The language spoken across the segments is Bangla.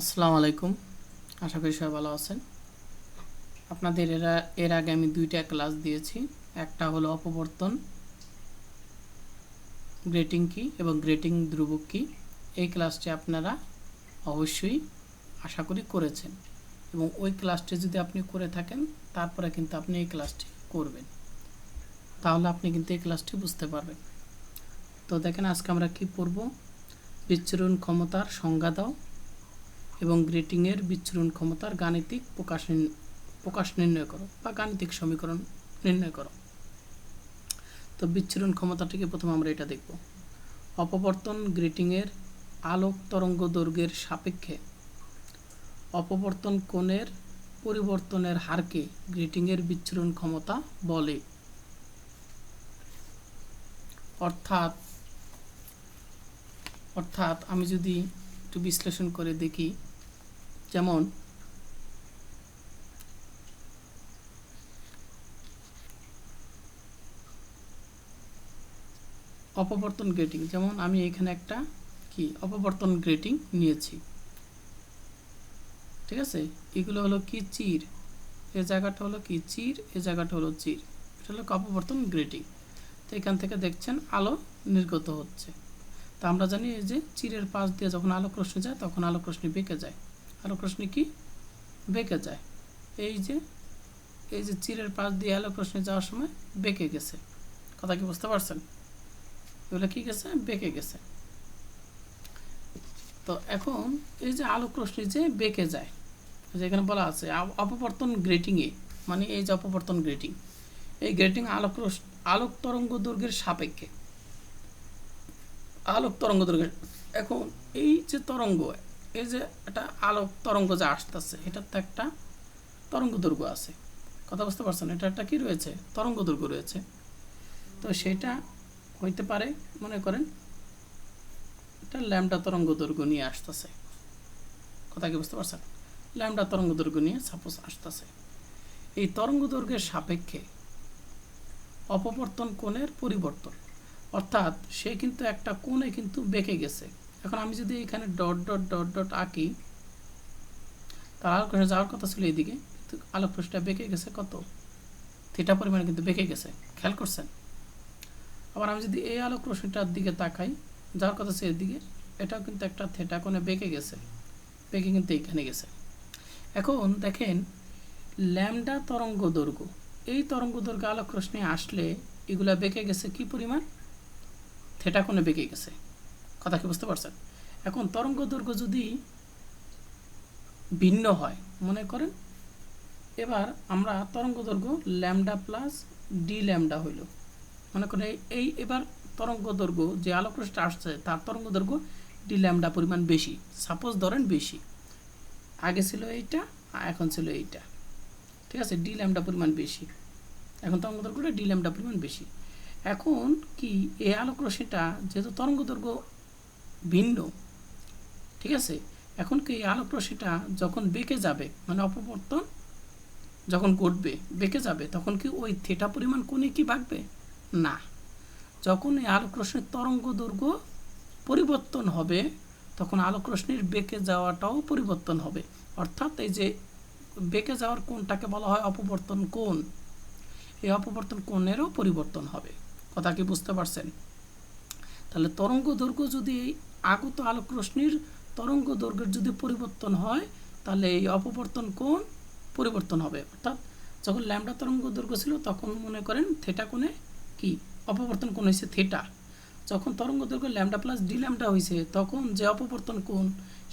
আসসালামু আলাইকুম। আশা করি সবাই ভালো আছেন। আপনাদের এরা, এর আগে আমি দুইটা ক্লাস দিয়েছি। একটা হলো অপবর্তন, গ্রেটিং কি এবং গ্রেটিং ধ্রুবক কি। এই ক্লাসটি আপনারা অবশ্যই আশা করি করেছেন এবং ওই ক্লাসটি যদি আপনি করে থাকেন, তারপরে কিন্তু আপনি এই ক্লাসটি করবেন। তাহলে আপনি কিন্তু এই ক্লাসটি বুঝতে পারবেন। তো দেখেন আজকে আমরা কি পড়ব? বিচ্ছুরণ ক্ষমতার সংজ্ঞা দাও। এবং গ্রেটিংয়ের বিচ্ছুরণ ক্ষমতার গাণিতিক প্রকাশ প্রকাশ নির্ণয় করো বা গাণিতিক সমীকরণ নির্ণয় করো। তো বিচ্ছুরণ ক্ষমতাটিকে প্রথমে আমরা এটা দেখব। অপবর্তন গ্রেটিংয়ের আলোক তরঙ্গ দৈর্ঘ্যের সাপেক্ষে অপবর্তন কোণের পরিবর্তনের হারকে গ্রেটিংয়ের বিচ্ছুরণ ক্ষমতা বলে। অর্থাৎ অর্থাৎ আমি যদি একটু বিশ্লেষণ করে দেখি। যেমন, অপবর্তন গ্রেটিং। যেমন, আমি এখানে একটা কি? অপবর্তন গ্রেটিং নিয়েছি। ঠিক আছে? এগুলো হলো কি? চির। এ জায়গাটা হলো কি? চির। এ জায়গাটা হলো চির। এটা হলো অপবর্তন গ্রেটিং। তো এখান থেকে দেখছেন, আলো নির্গত হচ্ছে। তা আমরা জানি এই যে চিরের পাশ দিয়ে যখন আলোক রশ্মি যায়, তখন আলোক রশ্মি বেঁকে যায়। আলোক রশ্মি কি? বেঁকে যায়। এই যে এই যে চিরের পাশ দিয়ে আলোক রশ্মি যাওয়ার সময় বেঁকে গেছে। কথা কি বুঝতে পারছেন? এগুলো কি গেছে? বেঁকে গেছে। তো এখন এই যে আলোক রশ্মি যে বেঁকে যায় যেখানে বলা আছে অপবর্তন গ্রেটিংয়ে মানে এই যে অপবর্তন গ্রেটিং এই গ্রেটিং আলোক আলোক তরঙ্গ দৈর্ঘ্যের সাপেক্ষে। আলোক তরঙ্গ দৈর্ঘ্য। এখন এই যে তরঙ্গ, এই যে একটা আলোক তরঙ্গ যে আসতেছে, এটার তো একটা তরঙ্গ দৈর্ঘ্য আছে। কথা বুঝতে পারছেন? এটা একটা কি রয়েছে? তরঙ্গ দৈর্ঘ্য রয়েছে। তো সেটা হইতে পারে, মনে করেন এটা ল্যামডা তরঙ্গ দৈর্ঘ্য নিয়ে আসতেছে। কথা কি বুঝতে পারছেন? ল্যামডা তরঙ্গ দৈর্ঘ্য নিয়ে সাপোজ আসতেছে। এই তরঙ্গ দৈর্ঘ্যের সাপেক্ষে অপবর্তন কোণের পরিবর্তন। অর্থাৎ সে কিন্তু একটা কোণে কিন্তু বেঁকে গেছে। এখন আমি যদি এখানে ডট ডট ডট ডট আঁকি তার যাওয়ার কথা ছিল এইদিকে, কিন্তু আলোক রশ্মিটা বেঁকে গেছে কত? থিটা পরিমাণে কিন্তু বেঁকে গেছে, খেয়াল করছেন? আবার আমি যদি এই আলোক রশ্মিটার দিকে তাকাই, যাওয়ার কথা ছিল এদিকে এটাও কিন্তু একটা থেটা কোণে বেঁকে গেছে, বেঁকে কিন্তু এইখানে গেছে। এখন দেখেন ল্যামডা তরঙ্গ দৈর্ঘ্য, এই তরঙ্গ দৈর্ঘ্য আলোক রশ্মি আসলে এগুলা বেঁকে গেছে কি পরিমাণ? থেটা কোণে বেঁকে গেছে। কথা কি বুঝতে পারছেন? এখন তরঙ্গ দৈর্ঘ্য যদি ভিন্ন হয়, মনে করেন, এবার আমরা তরঙ্গ দৈর্ঘ্য ল্যামডা প্লাস ডি ল্যামডা হইল। মনে করেন এই- এবার তরঙ্গ দৈর্ঘ্য যে আলোক রশ্মিটা আসছে, তার তরঙ্গ দৈর্ঘ্য ডি ল্যামডা পরিমাণ বেশি। সাপোজ ধরেন বেশি। আগে ছিল এইটা আর এখন ছিল এইটা। ঠিক আছে? ডি ল্যামডা পরিমাণ বেশি। এখন তরঙ্গ দৈর্ঘ্যটা ডি ল্যামডা পরিমাণ বেশি। এখন কি এই আলোক রশ্মিটা যেহেতু তরঙ্গ দৈর্ঘ্য ভিন্ন, ঠিক আছে? এখন কি এই আলোক রশ্মিটা যখন বেঁকে যাবে মানে অপবর্তন যখন ঘটবে, বেঁকে যাবে, তখন কি ওই থেটা পরিমাণ কোণে কি বাড়বে না। যখন এই আলোক রশ্মির তরঙ্গ দৈর্ঘ্য পরিবর্তন হবে, তখন আলোক রশ্মির বেঁকে যাওয়াটাও পরিবর্তন হবে। অর্থাৎ এই যে বেঁকে যাওয়ার কোণটাকে বলা হয় অপবর্তন কোণ, এই অপবর্তন কোণেরও পরিবর্তন হবে। কথা কি বুঝতে পারছেন? তাহলে তরঙ্গ দৈর্ঘ্য যদি আগত আলোক রশ্মির তরঙ্গ দৈর্ঘ্যের যদি পরিবর্তন হয়, তাহলে এই অপবর্তন কোণ পরিবর্তন হবে। অর্থাৎ যখন ল্যামডা তরঙ্গ দৈর্ঘ্য ছিল, তখন মনে করেন থেটা কোণে কি? অপবর্তন কোণ হয়েছে থেটা। যখন তরঙ্গ দৈর্ঘ্য ল্যামডা প্লাস ডি ল্যামডা হয়েছে, তখন যে অপবর্তন কোণ,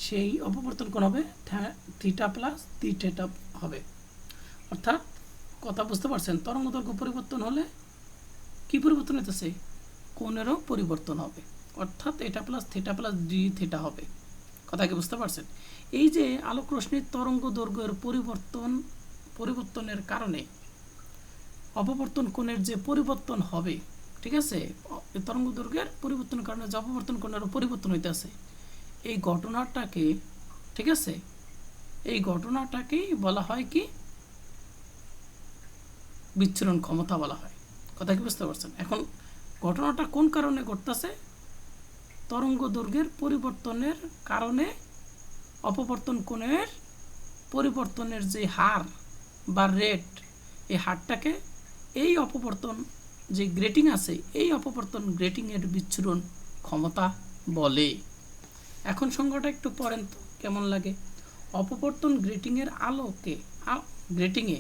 সেই অপবর্তন কোণ হবে থিটা প্লাস ডি থেটা হবে। অর্থাৎ কথা বুঝতে পারছেন? তরঙ্গ দৈর্ঘ্য পরিবর্তন হলে কি পরিবর্তন হইতেছে? কোণেরও পরিবর্তন হবে। অর্থাৎ এটা plus theta plus D theta হবে। কথা কি বুঝতে পারছেন? এই যে আলোক রশ্মির তরঙ্গ দৈর্ঘ্যের পরিবর্তন, পরিবর্তনের কারণে অপবর্তন কোণের যে পরিবর্তন হবে, ঠিক আছে? তরঙ্গ দৈর্ঘ্যের পরিবর্তনের কারণে যে অপবর্তন কোণেরও পরিবর্তন হইতেছে, এই ঘটনাটাকে, ঠিক আছে? এই ঘটনাটাকেই বলা হয় কি? বিচ্ছুরণ ক্ষমতা বলা হয়। কথা কি বুঝতে পারছেন এখন ঘটনাটা কোন কারণে ঘটতেছে? তরঙ্গ দৈর্ঘ্যের পরিবর্তনের কারণে, অপবর্তন কোণের পরিবর্তনের যে হার বা রেট এই হারটাকে এই অপবর্তন যে গ্রেটিং আছে, এই অপবর্তন গ্রেটিংয়ের বিচ্ছুরণ ক্ষমতা বলে। এখন সংজ্ঞাটা একটু পড়েন তো, কেমন লাগে? অপবর্তন গ্রেটিংয়ের আলোকে গ্রেটিংয়ে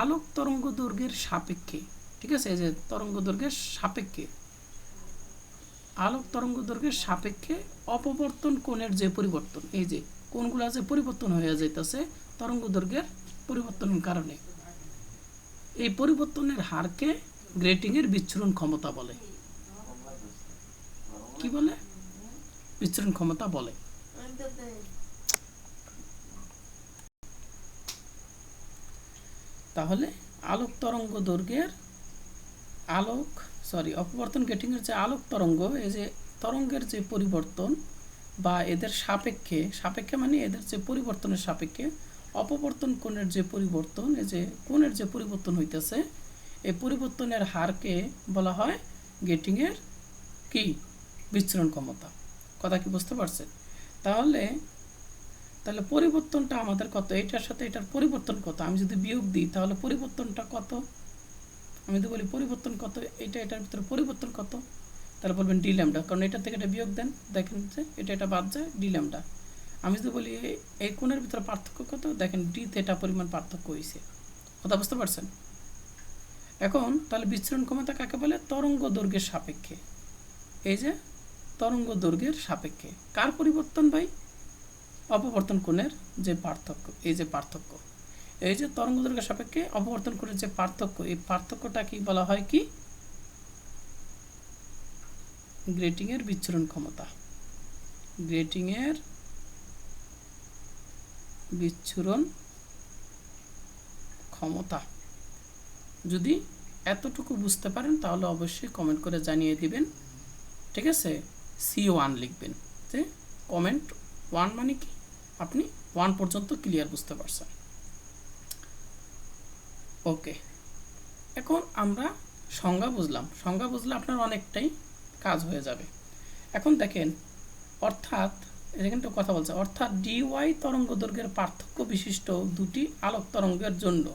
আলোক তরঙ্গ দৈর্ঘ্যের সাপেক্ষে ঠিক আছে? এই যে তরঙ্গ দৈর্ঘ্যের সাপেক্ষে, আলোক তরঙ্গ দৈর্ঘ্যের সাপেক্ষে অপবর্তন কোণের যে পরিবর্তন, এই যে কোণগুলা যে পরিবর্তন হয়ে যাইতেছে তরঙ্গ দৈর্ঘ্যের পরিবর্তনের কারণে, এই পরিবর্তনের হারকে গ্রেটিংয়ের বিচ্ছুরণ ক্ষমতা বলে। কি বলে? বিচ্ছুরণ ক্ষমতা বলে। তাহলে আলোক তরঙ্গ দৈর্ঘ্যের আলোক সরি অপবর্তন গেটিংয়ের যে আলোক তরঙ্গ, এই যে তরঙ্গের যে পরিবর্তন বা এদের সাপেক্ষে সাপেক্ষে মানে এদের যে পরিবর্তনের সাপেক্ষে অপবর্তন কোণের যে পরিবর্তন, এই যে কোণের যে পরিবর্তন হইতেছে, এই পরিবর্তনের হারকে বলা হয় গেটিংয়ের কি? বিচ্ছুরণ ক্ষমতা। কথা কি বুঝতে পারছেন? তাহলে তাহলে পরিবর্তনটা আমাদের কত? এটার সাথে এটার পরিবর্তন কত? আমি যদি বিয়োগ দিই, তাহলে পরিবর্তনটা কত? আমি যদি বলি পরিবর্তন কত, এটা, এটার ভিতরে পরিবর্তন কত, তাহলে বলবেন ডি ল্যামডা। কারণ এটা থেকে এটা বিয়োগ দেন, দেখেন যে এটা এটা বাদ যায়, ডি ল্যামডা। আমি যদি বলি এই- কোণের ভিতরে পার্থক্য কত, দেখেন ডি থেটা পরিমাণ পার্থক্য হয়েছে কথা বুঝতে পারছেন? এখন, তাহলে বিচ্ছুরণ ক্ষমতা কাকে বলে? তরঙ্গ দৈর্ঘ্যের সাপেক্ষে। এই যে, তরঙ্গ দৈর্ঘ্যের সাপেক্ষে। কার পরিবর্তন ভাই? অপবর্তন কোণের যে পার্থক্য, এই যে পার্থক্য। এই যে তরঙ্গ দৈর্ঘ্যের সাপেক্ষে অপবর্তন কোণের যে পার্থক্য, এই পার্থক্যটা কি বলা হয় কি? গ্রেটিংয়ের বিচ্ছুরণ ক্ষমতা। গ্রেটিংয়ের বিচ্ছুরণ ক্ষমতা। যদি এতটুকু বুঝতে পারেন, তাহলে অবশ্যই কমেন্ট করে জানিয়ে দিবেন। ঠিক আছে? সি ওয়ান লিখবেন। যে কমেন্ট ওয়ান মানে কি? আপনি ওয়ান পর্যন্ত ক্লিয়ার বুঝতে পারছেন। ওকে এখন আমরা সংজ্ঞা বুঝলাম। সংজ্ঞা বুঝলে আপনার অনেকটাই কাজ হয়ে যাবে। এখন দেখেন, অর্থাৎ এখানে একটা কথা বলছে, অর্থাৎ ডিওয়াই তরঙ্গ দৈর্ঘ্যের পার্থক্য বিশিষ্ট দুটি আলোক তরঙ্গের জন্য।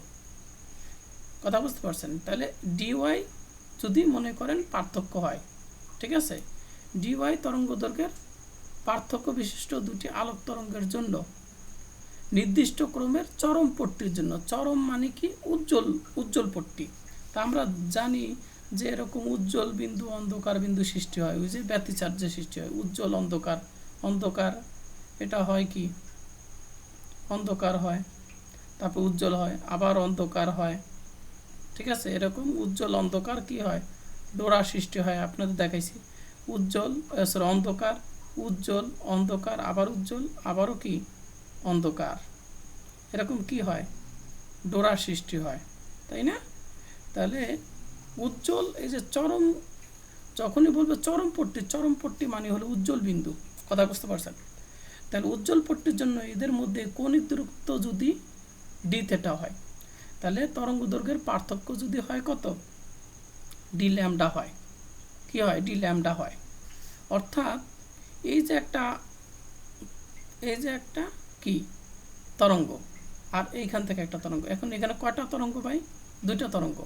কথা বুঝতে পারছেন? তাহলে ডিওয়াই যদি মনে করেন পার্থক্য হয়, ঠিক আছে? ডিওয়াই তরঙ্গ দৈর্ঘ্যের পার্থক্য বিশিষ্ট দুটি আলোক তরঙ্গের জন্য নির্দিষ্ট ক্রমের চরম পট্টির জন্য। চরম মানে কি? উজ্জ্বল উজ্জ্বল পট্টি। তা আমরা জানি যে এরকম উজ্জ্বল বিন্দু অন্ধকার বিন্দু সৃষ্টি হয়, ওই যে ব্যতিচার যে সৃষ্টি হয়, উজ্জ্বল অন্ধকার। অন্ধকার, এটা হয় কি? অন্ধকার হয়, তারপর উজ্জ্বল হয়, আবার অন্ধকার হয়। ঠিক আছে? এরকম উজ্জ্বল অন্ধকার কি হয়? ডোরা সৃষ্টি হয়, আপনাদের দেখাইছি। উজ্জ্বল অন্ধকার উজ্জ্বল, অন্ধকার, আবার উজ্জ্বল, আবারও কি? অন্ধকার। এরকম কি হয়? ডোরা সৃষ্টি হয়, তাই না? তাহলে উজ্জ্বল, এই যে চরম, যখনই বলবে চরম পট্টি চরম পট্টি মানে হলো উজ্জ্বল বিন্দু। কথা বুঝতে পারছেন? তাহলে উজ্জ্বল পট্টির জন্য এদের মধ্যে কণিক দূরত্ব যদি ডি থেটা হয়, তাহলে তরঙ্গ দৈর্ঘ্যের পার্থক্য যদি হয় কত? ডি ল্যামডা হয়। কি হয়? ডি ল্যামডা হয়। অর্থাৎ এই যে একটা, এই যে একটা কি? তরঙ্গ। আর এইখান থেকে একটা তরঙ্গ। এখন এখানে কয়টা তরঙ্গ ভাই? দুইটা তরঙ্গ।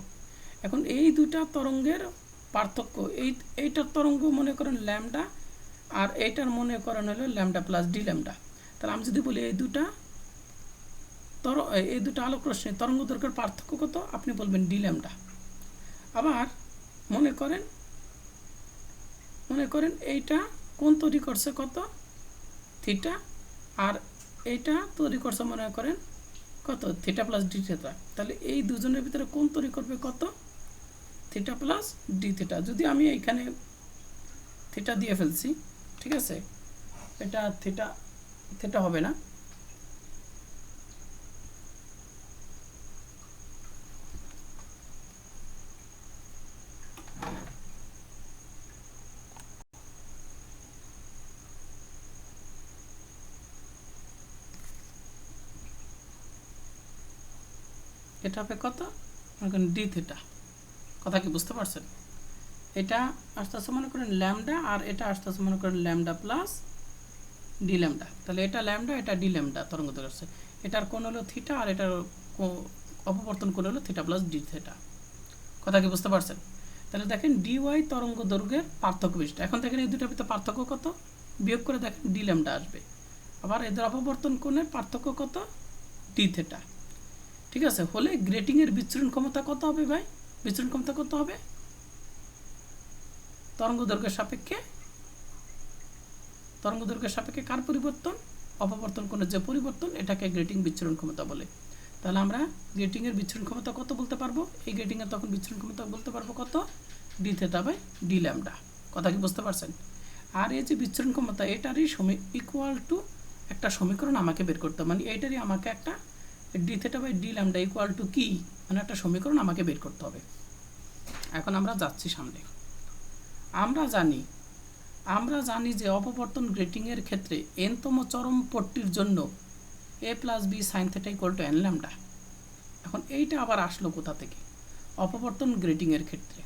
এখন এই দুইটা তরঙ্গের পার্থক্য, এই এইটার তরঙ্গ মনে করেন ল্যামডা আর এইটার মনে করেন হলো ল্যামডা প্লাস ডি ল্যামডা। তাহলে আমি যদি বলি এই দুটা তর, এই দুটো আলোক রশ্মি, তরঙ্গ দৈর্ঘ্যের পার্থক্য কত? আপনি বলবেন ডি ল্যামডা। আবার মনে করেন মনে করেন এইটা কোন তৈরি করছে কত? থিটা। আর এইটা তৈরি করছে মনে করেন কত? থিটা প্লাস ডি থেটা তাহলে এই দুজনের ভিতরে কোন তৈরি করবে কত? থিটা প্লাস ডি থেটা যদি আমি এইখানে থিটা দিয়ে ফেলছি, ঠিক আছে? এটা থিটা থিটা হবে না। এটা হবে কত? মনে করেন ডি থিটা কথা কি বুঝতে পারছেন? এটা আস্তে আস্তে মনে করেন ল্যামডা আর এটা আস্তে আস্তে মনে করেন ল্যামডা প্লাস ডি ল্যামডা তাহলে এটা ল্যামডা এটা ডি ল্যামডা তরঙ্গ দৈর্ঘ্য এটার কোণ হলো থিটা আর এটার অপবর্তন কোণ হলো থিটা প্লাস ডি থিটা কথা কি বুঝতে পারছেন? তাহলে দেখেন ডিওয়াই তরঙ্গ দৈর্ঘ্যের পার্থক্য বিশিষ্ট। এখন দেখেন এই দুটোর ভিতরে পার্থক্য কত? বিয়োগ করে দেখেন ডি ল্যামডা আসবে। আবার এদের অপবর্তন কোণের পার্থক্য কত? ডি থেটা ঠিক আছে, হলে গ্রেটিংয়ের বিচ্ছুরণ ক্ষমতা কত হবে ভাই? বিচ্ছুরণ ক্ষমতা কত হবে? তরঙ্গ দৈর্ঘ্যের সাপেক্ষে? তরঙ্গ দৈর্ঘ্যের সাপেক্ষে কার পরিবর্তন? অপবর্তন কোণের যে পরিবর্তন, এটাকে গ্রেটিং বিচ্ছুরণ ক্ষমতা বলে। তাহলে আমরা গ্রেটিংয়ের বিচ্ছুরণ ক্ষমতা কত বলতে পারব? এই গ্রেটিংয়ের তখন বিচ্ছুরণ ক্ষমতা বলতে পারব কত? D theta by D lambda কথা কি বুঝতে পারছেন? আর এই যে বিচ্ছুরণ ক্ষমতা, এটারই সমী ইকুয়াল টু একটা সমীকরণ আমাকে বের করতে মানে এইটারই আমাকে একটা D theta by D lambda equal to কি মানে একটা সমীকরণ আমাকে বের করতে হবে। এখন আমরা যাচ্ছি সামনে। আমরা জানি আমরা জানি যে অপবর্তন গ্রেটিংয়ের ক্ষেত্রে এনতম চরম পট্টির জন্য A plus B sine theta equal to N lambda এখন এইটা আবার আসলো কোথা থেকে? অপবর্তন গ্রেটিংয়ের ক্ষেত্রে।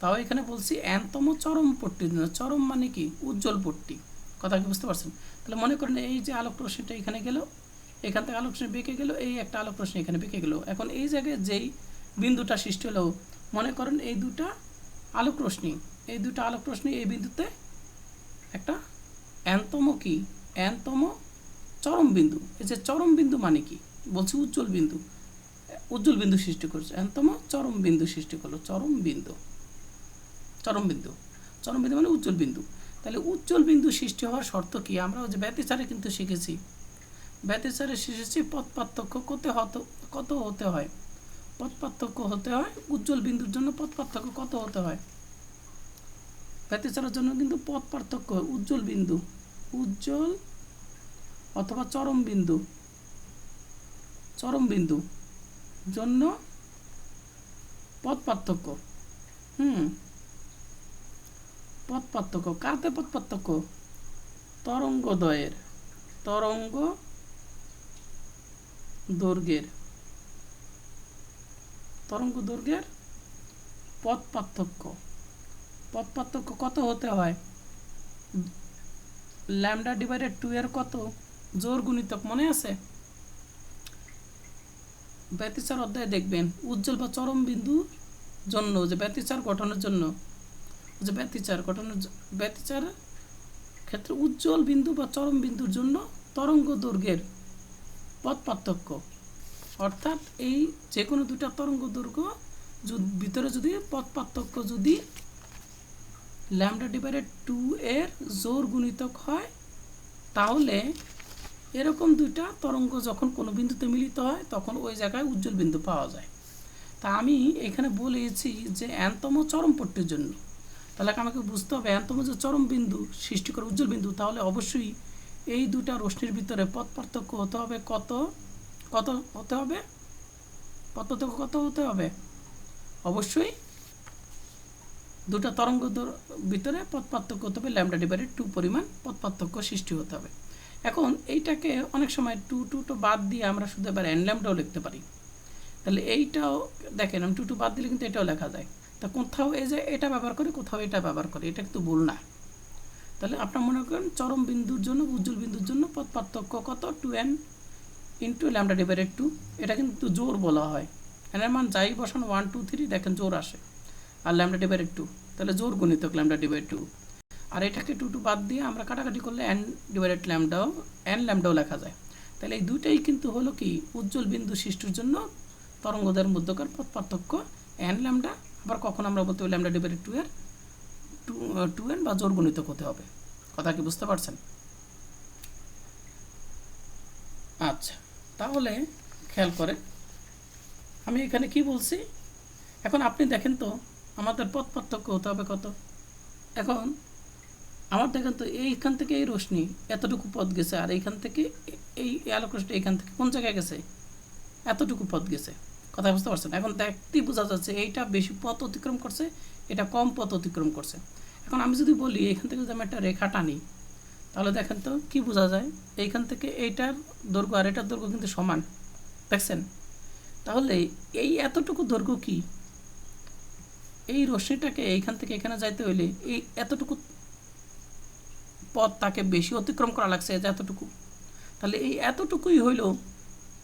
তাও এখানে বলছি এনতম চরম পট্টির জন্য চরম মানে কি? উজ্জ্বল পট্টি। কথা কি বুঝতে পারছেন? তাহলে মনে করেন এই যে আলোক রশ্মিটা এখানে গেল এখান থেকে আলোক রশ্মি বেঁকে গেল, এই একটা আলোক রশ্মি এখানে বেঁকে গেল। এখন এই জায়গায় যেই বিন্দুটা সৃষ্টি হলো, মনে করেন এই দুটা আলোক রশ্মি এই দুটো আলোক রশ্মি এই বিন্দুতে একটা অ্যান্তম কি? অ্যান্তম চরম বিন্দু। এই যে চরম বিন্দু মানে কি? বলছি উজ্জ্বল বিন্দু। উজ্জ্বল বিন্দু সৃষ্টি করছে। এনতম চরম বিন্দু সৃষ্টি করল, চরম বিন্দু। চরম বিন্দু। চরম বিন্দু মানে উজ্জ্বল বিন্দু। তাহলে উজ্জ্বল বিন্দু সৃষ্টি হওয়ার শর্ত কি? আমরা ওই যে ব্যতিচারে কিন্তু শিখেছি। ব্যতিচারে শিখেছি পথ পার্থক্য কত হতে কত হতে হয়? পথ পার্থক্য হতে হয়, উজ্জ্বল বিন্দুর জন্য পথ পার্থক্য কত হতে হয়? ব্যতিচারের জন্য কিন্তু পথ পার্থক্য হয়, উজ্জ্বল বিন্দু, উজ্জ্বল অথবা চরম বিন্দু চরম বিন্দু জন্য পথ পার্থক্য হুম পথ পার্থক্য কাতে পথ পার্থক্য তরঙ্গদয়ের তরঙ্গ দৈর্ঘ্যের তরঙ্গ দৈর্ঘ্যের পথ পার্থক্য। পথ পার্থক্য কত হতে হয়? ল্যামডা ডিভাইডেড টু এর কত? জোর গুণিতক মনে আছে? ব্যতিচার অধ্যায়ে দেখবেন। উজ্জ্বল বা চরম বিন্দুর জন্য, যে ব্যতিচার গঠনের জন্য, যে ব্যতিচার গঠনের ব্যতিচার ক্ষেত্রে উজ্জ্বল বিন্দু বা চরম বিন্দুর জন্য তরঙ্গ দৈর্ঘ্যের পথ পার্থক্য। অর্থাৎ এই যে কোনো দুটা তরঙ্গ দৈর্ঘ্য ভিতরে যদি পথ পার্থক্য যদি ল্যামডা ডিভাইডেড টু এর জোর গুণিতক হয় তাহলে এরকম দুইটা তরঙ্গ যখন কোনো বিন্দুতে মিলিত হয় তখন ওই জায়গায় উজ্জ্বল বিন্দু পাওয়া যায়। তা আমি এখানে বলেছি যে অ্যান্তম চরম পট্টির জন্য। তাহলে আমাকে বুঝতে হবে অ্যান্তম যে চরম বিন্দু সৃষ্টি করে উজ্জ্বল বিন্দু তাহলে অবশ্যই এই দুটা রশ্মির ভিতরে পথ পার্থক্য হতে হবে কত? কত হতে হবে? পথ পার্থক্য কত হতে হবে? অবশ্যই দুটা তরঙ্গ ভিতরে পথ পার্থক্য হতে হবে ল্যামডা ডিভাইডেড টু পরিমাণ পথ পার্থক্য সৃষ্টি হতে হবে। এখন এইটাকে অনেক সময় টু টু টু বাদ দিয়ে আমরা শুধু এবার এন ল্যামডাও লিখতে পারি। তাহলে এইটাও, দেখেন টু টু বাদ দিলে কিন্তু এটাও লেখা যায়। তা কোথাও এই যে এটা ব্যবহার করি, কোথাও এটা ব্যবহার করি, এটা কিন্তু ভুল না। তাহলে আপনার মনে করেন চরম বিন্দুর জন্য, উজ্জ্বল বিন্দুর জন্য পথ পার্থক্য কত? Two N into lambda divided two এটা কিন্তু জোর বলা হয়। এনের মান যাই বসান ওয়ান টু থ্রি দেখেন জোর আসে। আর ল্যামডা ডিভাইডেড টু তাহলে জোর গুণিতক ল্যামডা ডিভাইড টু আর এটাকে টু টু বাদ দিয়ে আমরা কাটাকাটি করলে এন ডিভাইডেড ল্যামডাও এন ল্যামডাও লেখা যায়। তাহলে এই দুইটাই কিন্তু হলো কি, উজ্জ্বল বিন্দু সৃষ্টির জন্য তরঙ্গদের মধ্যকার পথ পার্থক্য এন ল্যামডা আবার কখন আমরা বলতে ল্যামডা ডিভাইডেড টু এর? টু এন বা জোর গুণিতক হতে হবে? কথা কি বুঝতে পারছেন? আচ্ছা তাহলে খেয়াল করেন, আমি এখানে কি বলছি? এখন আপনি দেখেন তো, আমাদের পথ পার্থক্য হতে হবে কত? এখন আমার দেখেন তো, এইখান থেকে এই রশ্মি এতটুকু পথ গেছে, আর এইখান থেকে এই আলোক রশ্মি এইখান থেকে কোন জায়গায় গেছে? এতটুকু পথ গেছে। কথা বুঝতে পারছেন? এখন দেখতেই বোঝা যাচ্ছে, এইটা বেশি পথ অতিক্রম করছে এটা কম পথ অতিক্রম করছে। এখন আমি যদি বলি, এখান থেকে যদি আমি একটা রেখা টানি, তাহলে দেখেন তো কি বোঝা যায়? এইখান থেকে এইটার দৈর্ঘ্য আর এটার দৈর্ঘ্য কিন্তু সমান। দেখছেন? তাহলে এই এতটুকু দৈর্ঘ্য কি? এই রশ্মিটাকে এইখান থেকে এখানে যাইতে হইলে এই এতটুকু পথ তাকে বেশি অতিক্রম করা লাগছে এতটুকু। তাহলে এই এতটুকুই হইল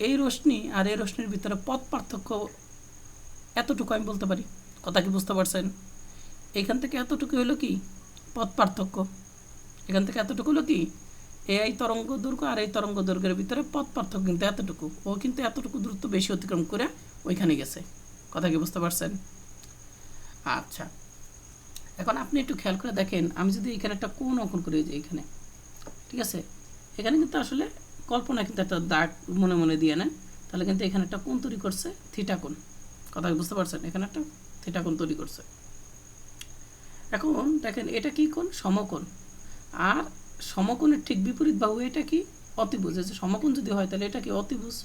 এই রশ্মি আর এই রশ্মির ভিতরে পথ পার্থক্য এতটুকু আমি বলতে পারি। কথা কি বুঝতে পারছেন? এখান থেকে এতটুকু হলো কি? পথ পার্থক্য। এখান থেকে এতটুকু হলো কি? এই তরঙ্গ দৈর্ঘ্য আর এই তরঙ্গ দৈর্ঘ্যের ভিতরে পথ পার্থক্য কিন্তু এতটুকু। ও কিন্তু এতটুকু দূরত্ব বেশি অতিক্রম করে ওইখানে গেছে। কথা কি বুঝতে পারছেন? আচ্ছা। এখন আপনি একটু খেয়াল করে দেখেন, আমি যদি এখানে একটা কোন অঙ্কন করি যে এখানে, ঠিক আছে? এখানে কিন্তু আসলে কল্পনা কিন্তু একটা দাগ মনে মনে দিয়ে নেন, তাহলে কিন্তু এখানে একটা কোন তৈরি করছে থিটা কথা বুঝতে পারছেন? এখানে একটা থিটা কোণ তৈরি করছে। এখন দেখেন, এটা কি কোন সমকোণ। আর সমকোণের ঠিক বিপরীত বাহু এটা কি? অতিভুজ। আছে সমকোণ যদি হয়, তাহলে এটা কি? অতিভুজ।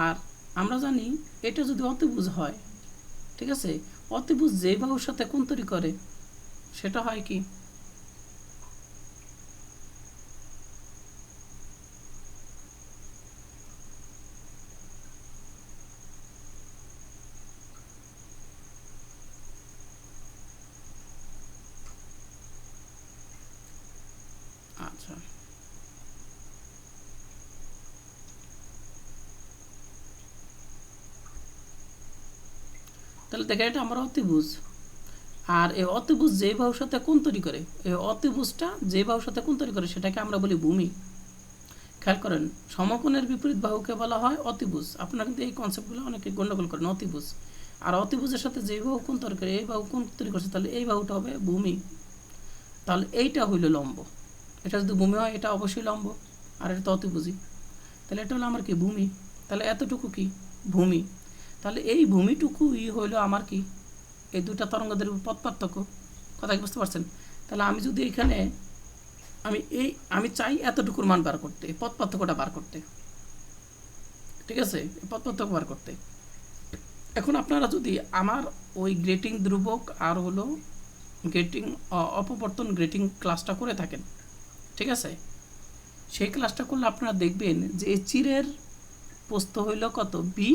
আর আমরা জানি এটা যদি অতিভুজ হয়, ঠিক আছে? অতিভুজ যে বাহুর সাথে কোন তৈরি করে, সেটা হয় কি আচ্ছা তাহলে দেখেন এটা আমরা অতিভুজ। আর এই অতিভুজ যে বাহুর সাথে কোন তৈরি করে? এই অতিভুজটা যে বাহুর সাথে কোন তৈরি করে, সেটাকে আমরা বলি ভূমি। খেয়াল করেন, সমকোণের বিপরীত বাহুকে বলা হয় অতিভুজ। আপনারা কিন্তু এই কনসেপ্টগুলো অনেকে গণ্ডগোল করেন, অতিভুজ। আর অতিভুজের সাথে যে বাহু কোন তৈরি করে, এই বাহু কোন তৈরি করছে, তাহলে এই বাহুটা হবে ভূমি। তাহলে এইটা হইল লম্ব। এটা যদি ভূমি হয়, এটা অবশ্যই লম্ব, আর এটা তো অতিভুজি তাহলে এটা হলো আমার কি, ভূমি। তাহলে এতটুকু কি? ভূমি। তাহলে এই ভূমিটুকুই হইল আমার কি? এই দুটা তরঙ্গদের পথ পার্থক্য? কথা কি বুঝতে পারছেন? তাহলে আমি যদি এখানে আমি এই, আমি চাই এতটুকুর মান বার করতে, এই পথ পার্থক্যটা বার করতে। ঠিক আছে? এই পথ পার্থক্য বার করতে। এখন আপনারা যদি আমার ওই গ্রেটিং ধ্রুবক আর হলো গ্রেটিং অপবর্তন গ্রেটিং ক্লাসটা করে থাকেন। ঠিক আছে? সেই ক্লাসটা করলে আপনারা দেখবেন যে চিরের প্রস্থ হইল কত? বি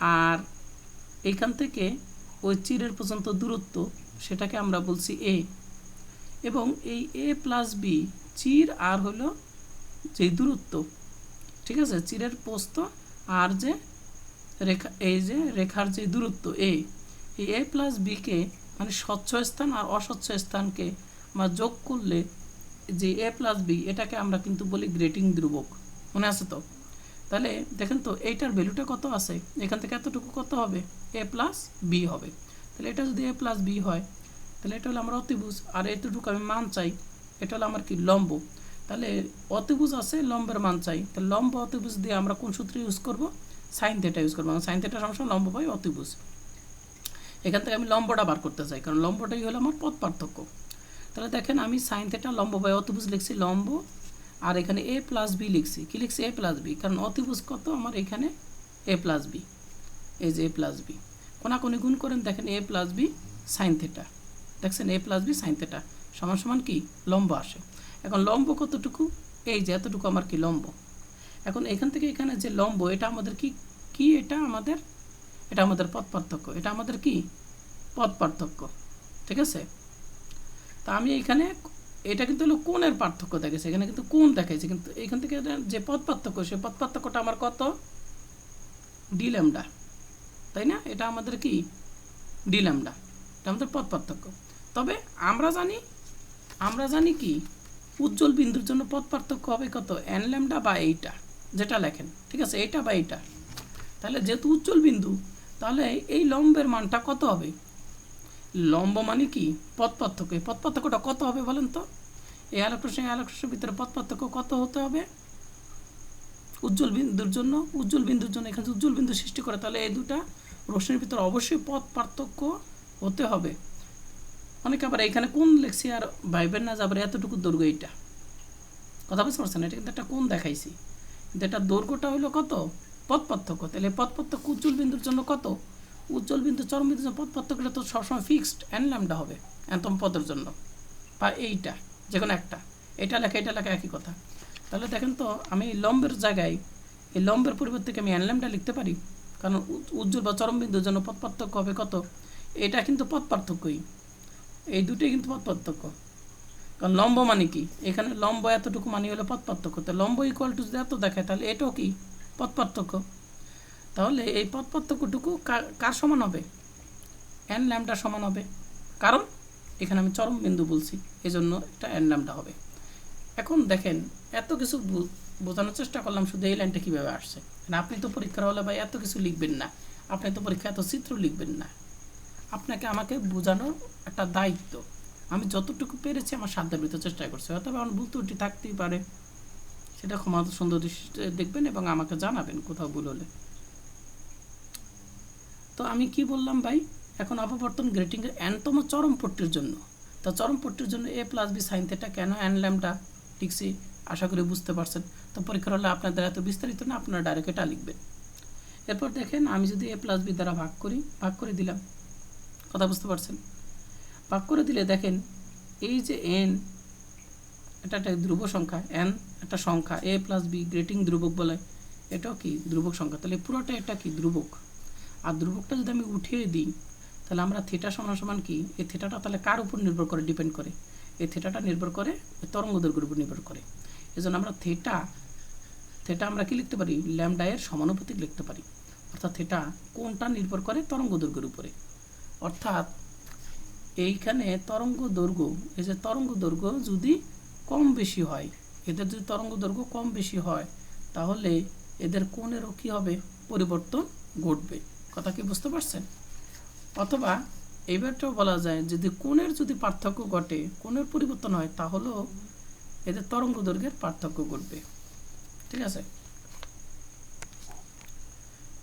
আর এইখান থেকে ওই চিরের পর্যন্ত দূরত্ব, সেটাকে আমরা বলছি এ এবং এই এ প্লাস বি চির আর হলো যে দূরত্ব, ঠিক আছে? চিরের পোস্ত আর যে রেখা, এই যে রেখার যে দূরত্ব এ এই এ প্লাস বিকে মানে স্বচ্ছ স্থান আর অস্বচ্ছ স্থানকে আমরা যোগ করলে যে এ প্লাস বি এটাকে আমরা কিন্তু বলি গ্রেটিং ধ্রুবক। মনে আছে তো? তাহলে দেখেন তো, এইটার ভ্যালুটা কত আছে? এখান থেকে এতটুকু কত হবে? এ প্লাস বি হবে। তাহলে এটা যদি এ প্লাস বি হয়, তাহলে এটা হলো আমার অতিভুজ। আর এতটুকু আমি মান চাই, এটা হলো আমার কি? লম্ব। তাহলে অতিভুজ আছে, লম্বের মান চাই। তাহলে লম্ব অতিভুজ দিয়ে আমরা কোন সূত্র ইউজ করব? সাইন থেটা ইউজ করব। সাইন থেটা সমস্যা লম্ব বাই অতিভুজ। এখান থেকে আমি লম্বটা বার করতে চাই, কারণ লম্বটাই হলো আমার পথ পার্থক্য। তাহলে দেখেন আমি সাইন থেটা লম্ব বাই অতিভুজ লিখছি, লম্ব আর এখানে এ প্লাস বি লিখছি। কী লিখছি? এ প্লাস বি কারণ অতিভুজ কত? আমার এখানে এ প্লাস বি এই যে এ প্লাস বি কোনাকুনি গুণ করেন, দেখেন A plus B sine theta দেখছেন? A plus B sine theta সমান সমান কি? লম্ব আসে। এখন লম্ব কতটুকু? এই যে এতটুকু আমার কি লম্ব? এখন এখান থেকে এখানে যে লম্ব, এটা আমাদের কি? কি এটা আমাদের? এটা আমাদের পথ পার্থক্য। এটা আমাদের কি? পথ পার্থক্য। ঠিক আছে? তা আমি এখানে এটা কিন্তু হলো কোণের পার্থক্য দেখেছে এখানে কিন্তু কোণ দেখাইছে। কিন্তু এখান থেকে যে পথ পার্থক্য সেই পথ পার্থক্যটা আমার কত? D lambda. তাই না? এটা আমাদের কি? D lambda. এটা আমাদের পথ পার্থক্য। তবে আমরা জানি আমরা জানি কি? উজ্জ্বল বিন্দুর জন্য পথ পার্থক্য হবে কত? এন ল্যামডা বা এইটা, যেটা লেখেন। ঠিক আছে? এইটা বা এইটা। তাহলে যেহেতু উজ্জ্বল বিন্দু, তাহলে এই লম্বের মানটা কত হবে? লম্ব মানে কি? পথ পার্থক্য এই পথ পার্থক্যটা কত হবে বলেন তো? এই আলোক রশ্মি আলোক রশ্মির ভিতরে পথ পার্থক্য কত হতে হবে? উজ্জ্বল বিন্দুর জন্য, উজ্জ্বল বিন্দুর জন্য, এখানে উজ্জ্বল বিন্দু সৃষ্টি করে, তাহলে এই দুটা রশ্মির ভিতরে অবশ্যই পথ পার্থক্য হতে হবে। অনেকে আবার এখানে কোন লেখছি আর ভাইবেন না যাবার এতটুকু দৈর্ঘ্য এইটা। কথা বুঝতে পারছেন? এটা কিন্তু একটা কোন দেখাইছি। কিন্তু এটা দৈর্ঘ্যটা হলো কত? পথ পার্থক্য তাহলে পথ পার্থক্য উজ্জ্বল বিন্দুর জন্য কত? উজ্জ্বল বিন্দু, চরম জন্য পথ পার্থক্যটা তো সবসময় ফিক্সড এন ল্যামডা হবে এনতম পদের জন্য, বা এইটা যে কোনো একটা। এটা লেখা এটা লেখা একই কথা। তাহলে দেখেন তো, আমি লম্বের জায়গায়, এই লম্বের পরিবর্তে আমি এন ল্যামডা লিখতে পারি? কারণ উজ্জ্বল বা চরম বিন্দুর জন্য পথ পার্থক্য হবে কত? এটা কিন্তু পথ পার্থক্যই। এই দুটোই কিন্তু পথ পার্থক্য। কারণ লম্ব মানে কি? এখানে লম্ব এতটুকু মানে হলো পথ পার্থক্য। তো লম্ব ইকুয়াল টু যদি এত দেখায়, তাহলে এটাও কি? পথ পার্থক্য। তাহলে এই পথ পার্থক্যটুকু কার- সমান হবে? এন ল্যামডা সমান হবে। কারণ এখানে আমি চরম বিন্দু বলছি এই জন্য এটা এন ল্যামডা হবে। এখন দেখেন, এত কিছু বোঝানোর চেষ্টা করলাম শুধু এই লাইনটা কীভাবে আসছে। না আপনি তো পরীক্ষার হলে ভাই এত কিছু লিখবেন না। আপনি তো পরীক্ষা এত চিত্র লিখবেন না। আপনাকে আমাকে বোঝানোর একটা দায়িত্ব। আমি যতটুকু পেরেছি আমার সাধ্যের ভিতরে চেষ্টা করছি। অথবা আমার ভুল ত্রুটি থাকতেই পারে। সেটা ক্ষমা সুন্দর দৃষ্টিতে দেখবেন এবং আমাকে জানাবেন কোথাও ভুল হলে। তো আমি কি বললাম ভাই? এখন অপবর্তন গ্রেটিংয়ের এনতম চরম পট্টির জন্য। তো চরম পট্টির জন্য A plus B sine theta কেন এন ল্যামটা লিখছি আশা করি বুঝতে পারছেন। তো পরীক্ষার হলে আপনাদের এত বিস্তারিত না, আপনারা ডাইরেক্ট এটা লিখবেন। এরপর দেখেন, আমি যদি এ প্লাস বি দ্বারা ভাগ করি, ভাগ করে দিলাম। কথা বুঝতে পারছেন? ভাগ করে দিলে দেখেন, এই যে এন এটা একটা ধ্রুব সংখ্যা এন একটা সংখ্যা এ প্লাস বি গ্রেটিং ধ্রুবক বলে। এটাও কি ধ্রুবক সংখ্যা? তাহলে পুরোটা এটা কি? ধ্রুবক। আর ধ্রুবকটা যদি আমি উঠিয়ে দিই, তাহলে আমরা থিটা সমান সমান কি? এই থেটাটা তাহলে কার উপর নির্ভর করে? ডিপেন্ড করে। এই থিটাটা নির্ভর করে তরঙ্গ দৈর্ঘ্যের উপর নির্ভর করে। এই জন্য আমরা থিটা থেটা আমরা কি লিখতে পারি? ল্যামডা এর সমানুপাতিক লিখতে পারি। অর্থাৎ থেটা কোনটা নির্ভর করে? তরঙ্গ দৈর্ঘ্যের উপরে। অর্থাৎ এইখানে তরঙ্গ দৈর্ঘ্য এই যে তরঙ্গ দৈর্ঘ্য যদি কম বেশি হয়, এদের যদি তরঙ্গ দৈর্ঘ্য কম বেশি হয়, তাহলে এদের কোণেরও কী হবে? পরিবর্তন ঘটবে। কথা কি বুঝতে পারছেন? অথবা এইবারটাও বলা যায়, যদি কোণের যদি পার্থক্য ঘটে, কোণের পরিবর্তন হয়, তাহলেও এদের তরঙ্গ দৈর্ঘ্যের পার্থক্য ঘটবে। ঠিক আছে?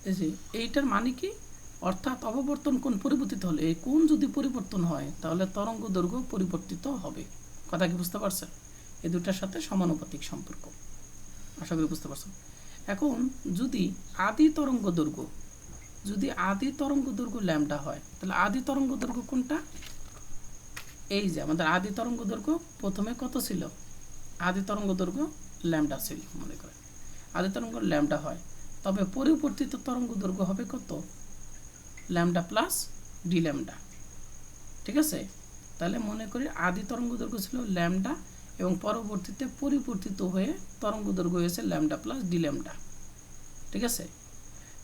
এই এইটার মানে কি? অর্থাৎ অপবর্তন কোণ পরিবর্তিত হলে, এই কোণ যদি পরিবর্তন হয়, তাহলে তরঙ্গ দৈর্ঘ্য পরিবর্তিত হবে। কথা কি বুঝতে পারছেন? এই দুটার সাথে সমানুপাতিক সম্পর্ক। আশা করি বুঝতে পারছেন। এখন যদি আদি তরঙ্গ দৈর্ঘ্য যদি আদি তরঙ্গ দৈর্ঘ্য ল্যামডা হয়, তাহলে আদি তরঙ্গ দৈর্ঘ্য কোনটা? এই যে আমাদের আদি তরঙ্গ দৈর্ঘ্য প্রথমে কত ছিল? আদি তরঙ্গ দৈর্ঘ্য ল্যামডা ছিল, মনে করেন আদি তরঙ্গ ল্যামডা হয়, তবে পরিবর্তিত তরঙ্গ দৈর্ঘ্য হবে কত? Lambda plus D lambda. ঠিক আছে? তাহলে মনে করি আদি তরঙ্গ দৈর্ঘ্য ছিল ল্যামডা এবং পরবর্তীতে পরিবর্তিত হয়ে তরঙ্গ দৈর্ঘ্য হয়েছে ল্যামডা প্লাস ডি ল্যামডা। ঠিক আছে?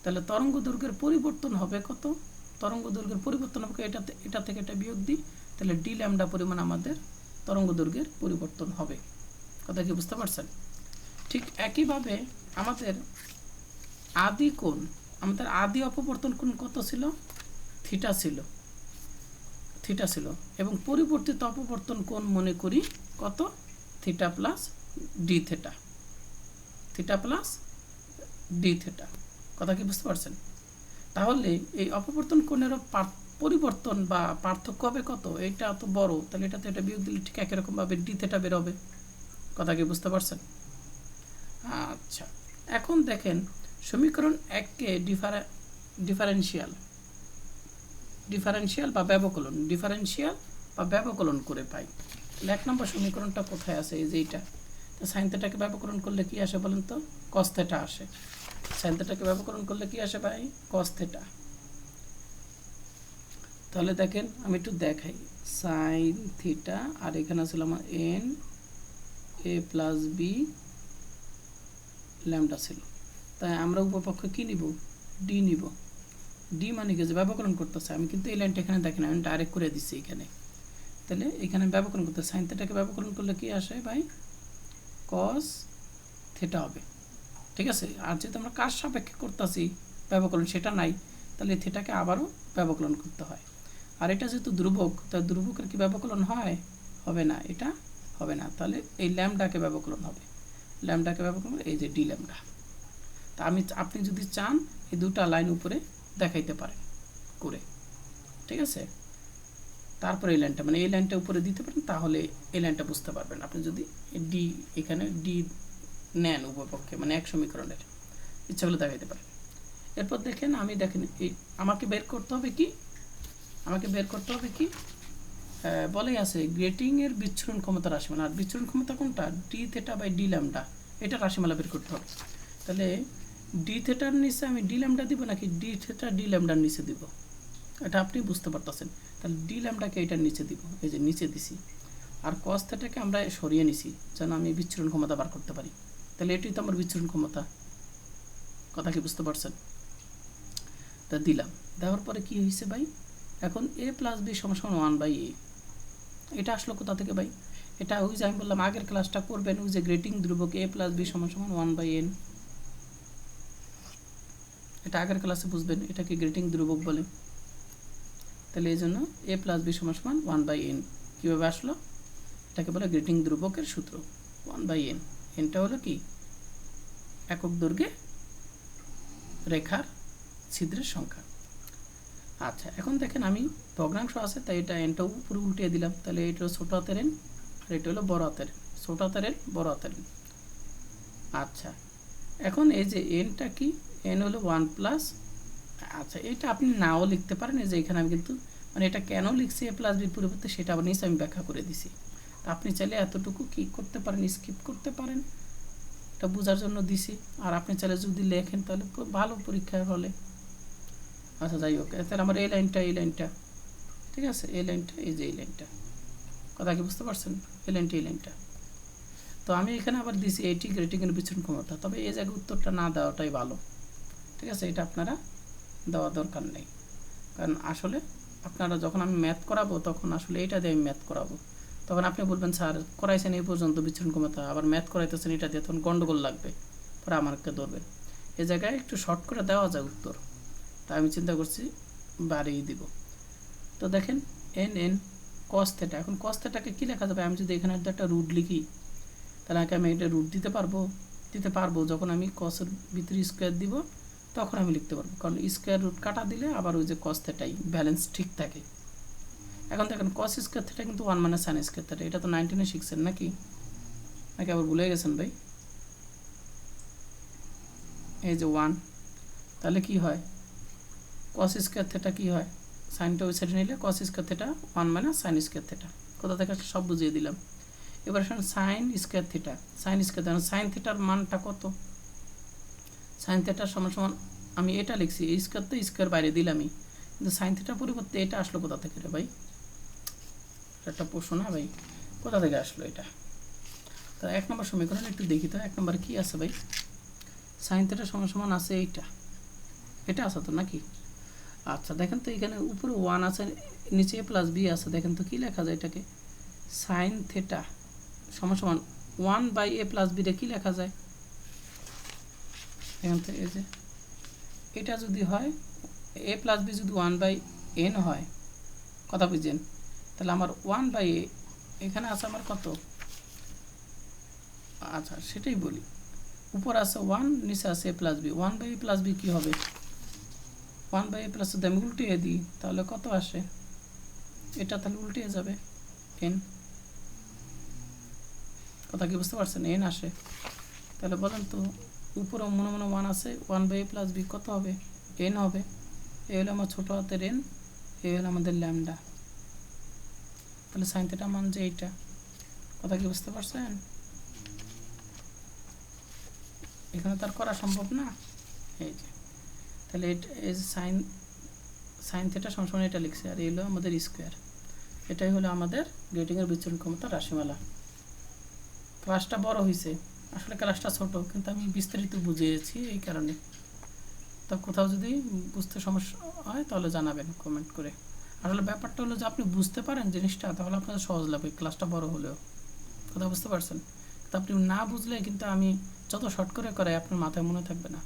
তাহলে তরঙ্গ দৈর্ঘ্যের পরিবর্তন হবে কত? তরঙ্গ দৈর্ঘ্যের পরিবর্তন হবে এটা এটা থেকে এটা বিয়োগ দিই, তাহলে ডি ল্যামডা পরিমাণ আমাদের তরঙ্গ দৈর্ঘ্যের পরিবর্তন হবে। কথা কি বুঝতে পারছেন? ঠিক একইভাবে আমাদের আদি কোণ, আমাদের আদি অপবর্তন কোণ কত ছিল? থিটা ছিল। থিটা ছিল। এবং পরিবর্তিত অপবর্তন কোণ মনে করি কত? Theta plus D theta theta plus D theta কথা কি বুঝতে পারছেন? তাহলে এই অপবর্তন কোণেরও পার- পরিবর্তন বা পার্থক্য হবে কত? এটা এত বড়, তাহলে এটাতে এটা বিয়োগ দিলে ঠিক একই ডি থেটা বেরোবে। কথা কি বুঝতে পারছেন? আচ্ছা এখন দেখেন সমীকরণ এককে ডিফারে ডিফারেন্সিয়াল ডিফারেন্সিয়াল বা ব্যবকলন ডিফারেন্সিয়াল বা ব্যবকলন করে পাই। তাহলে এক নম্বর সমীকরণটা কোথায় আছে? এই যে এইটা। তো সাইন থেটাকে ব্যবকলন করলে কি আসে বলেন তো? কস থেটা আসে। সাইন থেটাকে ব্যবকলন করলে কি আসে ভাই? কস থেটা তাহলে দেখেন, আমি একটু দেখাই। সাইন থিটা আর এখানে আসলে আমার N A plus B lambda ছিল। তাই আমরা উপপক্ষ কি নিব? ডি নিব। ডি মানে কি? ব্যবকরণ করতেছে। আমি কিন্তু এই লাইনটা এখানে দেখি না আমি ডাইরেক্ট করে দিচ্ছি এখানে। তাহলে এখানে ব্যবকরণ করতে সাইন থেটাকে ব্যবকরণ করলে কি আসে ভাই? কস থেটা হবে। ঠিক আছে? আর যেহেতু আমরা কার সাপেক্ষে করতেছি ব্যবকলন সেটা নাই, তাহলে থেটাকে আবারও ব্যবকলন করতে হয়। আর এটা যেহেতু ধ্রুবক তাই ধ্রুবকের কি ব্যবকলন হয়? হবে না, এটা হবে না। তাহলে এই ল্যামডাকে ব্যবকলন হবে। ল্যামডাকে ব্যবকলন এই যে ডি ল্যামডা। তা আমি আপনি যদি চান, এই দুটা লাইন উপরে দেখাইতে পারেন, করে। ঠিক আছে? তারপরে এই লাইনটা মানে এই লাইনটা উপরে দিতে পারেন, তাহলে এই লাইনটা বুঝতে পারবেন। আপনি যদি ডি এখানে, ডি নেন উভয়পক্ষে মানে এক সমীকরণের। ইচ্ছাগুলো দেখাইতে পারেন। এরপর দেখেন আমি দেখেন এই আমাকে বের করতে হবে কি? আমাকে বের করতে হবে কি? বলেই আছে, গ্রেটিং এর বিচ্ছুরণ ক্ষমতা রাশিমালা। আর বিচ্ছুরণ ক্ষমতা কোনটা? D theta by D lambda এটা রাশিমালা বের করতে হবে। তাহলে ডি থেটার নিচে আমি ডি ল্যামডা দিব নাকি ডি থেটা ডি ল্যামডার নিচে দিব? এটা আপনি বুঝতে পারতেছেন। তাহলে ডি ল্যামডাকে এটার নিচে দিব? এই যে নিচে দিছি। আর কস থেটাকে আমরা সরিয়ে নিছি, যেন আমি বিচ্ছুরণ ক্ষমতা বার করতে পারি। তাহলে এটাই তো আমার বিচ্ছুরণ ক্ষমতা। কথা কি বুঝতে পারছেন? তা দিলাম। দেওয়ার পরে কি হয়েছে ভাই? এখন এ প্লাস বি সমান ওয়ান বাই এ এটা আসলো কোথা থেকে ভাই? এটা ওই যে আমি বললাম, আগের ক্লাসটা করবেন, ওই যে গ্রেটিং ধ্রুবক এ প্লাস বি সমান সমান ওয়ান বাই এন এটা আগের ক্লাসে বুঝবেন, এটাকে গ্রেটিং ধ্রুবক বলে। তাহলে এই জন্য এ প্লাস বি সমান সমান ওয়ান বাই এন কীভাবে আসলো? এটাকে বলে গ্রেটিং ধ্রুবকের সূত্র ওয়ান বাই এন এনটা হলো কি? একক দৈর্ঘ্যে রেখার ছিদ্রের সংখ্যা। আচ্ছা এখন দেখেন আমি ভগ্নাংশ আছে, তাই এটা এনটা উপরে উল্টিয়ে দিলাম। তাহলে এটা হলো ছোটো হাতের এন, আর এটা হলো বড় হাতের ছোটো হাতের এন, বড় হাতের এন। আচ্ছা এখন এই যে এনটা কি? এন হলো ওয়ান প্লাস আচ্ছা এটা আপনি নাও লিখতে পারেন। এই যে এখানে আমি কিন্তু মানে এটা কেন লিখছি এ প্লাস বির পরিবর্তে সেটা আবার নিচে আমি ব্যাখ্যা করে দিছি। আপনি চাইলে এতটুকু কি করতে পারেন স্কিপ করতে পারেন? এটা বোঝার জন্য দিছি। আর আপনি চাইলে যদি লেখেন, তাহলে ভালো পরীক্ষার হলে। আচ্ছা যাই হোক তাহলে আমার এই লাইনটা এই লাইনটা। ঠিক আছে? এই লাইনটা, এই যে এই লাইনটা। কথা কি বুঝতে পারছেন? এই লাইনটা এই লাইনটা। তো আমি এখানে আবার দিছি এইটি গ্রেটিংয়ের বিচরণ ক্ষমতা। তবে এই জায়গায় উত্তরটা না দেওয়াটাই ভালো। ঠিক আছে? এটা আপনারা দেওয়া দরকার নেই। কারণ আসলে আপনারা যখন আমি ম্যাথ করাবো, তখন আসলে এইটা দিয়ে আমি ম্যাথ করাবো। তখন আপনি বলবেন, স্যার, করাইছেন এই পর্যন্ত বিচরণ ক্ষমতা, আবার ম্যাথ করাইতেছেন এটা দিয়ে, তখন গন্ডগোল লাগবে, পরে আমাকে ধরবে। এ জায়গায় একটু শর্ট করে দেওয়া যায় উত্তর। তা আমি চিন্তা করছি, বাড়িয়ে দিব। তো দেখেন, এন এন কস থেটা এখন কস থেটাকে কী লেখা যাবে? আমি যদি এখানে একটা রুট লিখি, তাহলে আগে আমি এটা রুট দিতে পারব? দিতে পারব, যখন আমি কসের ভিতরে স্কোয়ার দিব, তখন আমি লিখতে পারব। কারণ স্কোয়ার রুট কাটা দিলে আবার ওই যে কস থেটাই ব্যালেন্স ঠিক থাকে। এখন দেখেন কস স্কোয়ার থেটা কিন্তু ওয়ান মানে সাইন স্কোয়ার থেটা এটা তো নাইনটিনে শিখছেন নাকি? নাকি আবার ভুলে গেছেন ভাই? এই যে ওয়ান তাহলে কি হয়? কস স্কোয়ার থেটা কী হয়? সাইনটা ওই সাইডে নিলে কস স্কোয়ার থেটা ওয়ান মানে সাইন স্কোয়ার থেটা কোথা থেকে সব বুঝিয়ে দিলাম। এবার শুনুন sine square theta sine square theta sine থিটার মানটা কত? সাইন থিটার সমান সমান আমি এটা লিখছি স্কোয়ার তো স্কোয়ার বাইরে দিলামই। কিন্তু সাইন থিটার পরিবর্তে এটা আসলো কোথা থেকে রে ভাই? একটা প্রশ্ন না ভাই? কোথা থেকে আসলো এটা? তা এক নম্বর সমীকরণ একটু দেখি তো, এক নম্বরে কী আছে ভাই? সাইন থিটার সমান সমান আছে এইটা। এটা আছে তো নাকি? আচ্ছা দেখেন তো এখানে উপরে ওয়ান আছে, নিচে এ প্লাস বি আছে, দেখেন তো কী লেখা যায় এটাকে? সাইন থেটা সমান সমান one by A plus beta কী লেখা যায়? এখান থেকে এই যে, এটা যদি হয় এ প্লাস বি যদি ওয়ান বাই এন হয়, কথা বুঝছেন? তাহলে আমার ওয়ান বাই এ এখানে আছে আমার কত? আচ্ছা সেটাই বলি। উপর আছে ওয়ান নিচে আছে A plus B one by A plus B কী হবে? ওয়ান বাই এ প্লাস আমি উল্টিয়ে দিই, তাহলে কত আসে? এটা তাহলে উল্টিয়ে যাবে। এন কথা কি বুঝতে পারছেন? এন আসে। তাহলে বলেন তো, উপরে মনে মনে ওয়ান আছে one by A plus B কত হবে? এন হবে। এ হলো আমার ছোটো হাতের এন এ হলো আমাদের ল্যামডা তাহলে সাইন থেটা মান যে এইটা। কথা কি বুঝতে পারছেন? এখানে তার করা সম্ভব না। এই যে। তাহলে এটা, এই যে সাইন সাইন থেটা সবসময় এটা লিখছে, আর এই হলো আমাদের স্কোয়ার। এটাই হলো আমাদের গ্রেটিংয়ের বিচরণ ক্ষমতা রাশিমালা। ক্লাসটা বড় হয়েছে আসলে ক্লাসটা ছোট, কিন্তু আমি বিস্তারিত বুঝিয়েছি এই কারণে। তো কোথাও যদি বুঝতে সমস্যা হয়, তাহলে জানাবেন কমেন্ট করে। আসলে ব্যাপারটা হলো যে আপনি বুঝতে পারেন জিনিসটা, তাহলে আপনাদের সহজ লাগবে, ক্লাসটা বড় হলেও। কথা বুঝতে পারছেন? তো আপনি না বুঝলে কিন্তু আমি যত শর্ট করে করে আপনার মাথায় মনে থাকবে না।